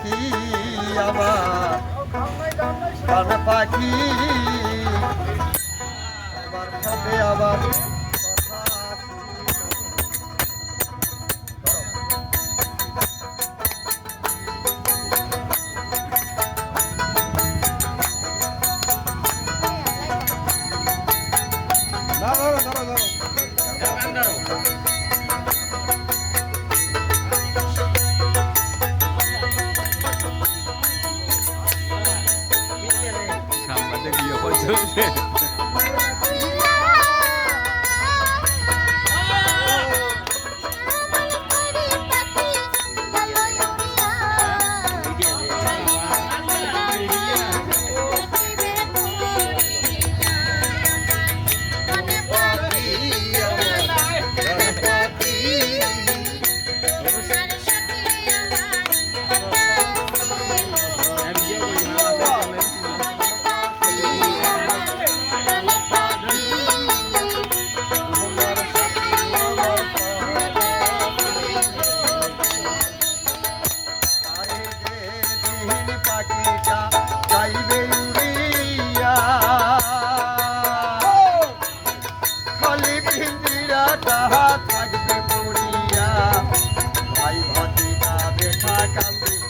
পাখি আমার কান পাখি। আবার よね。টাকা থাকবে পড়িয়া ভাই ভাতি যাবে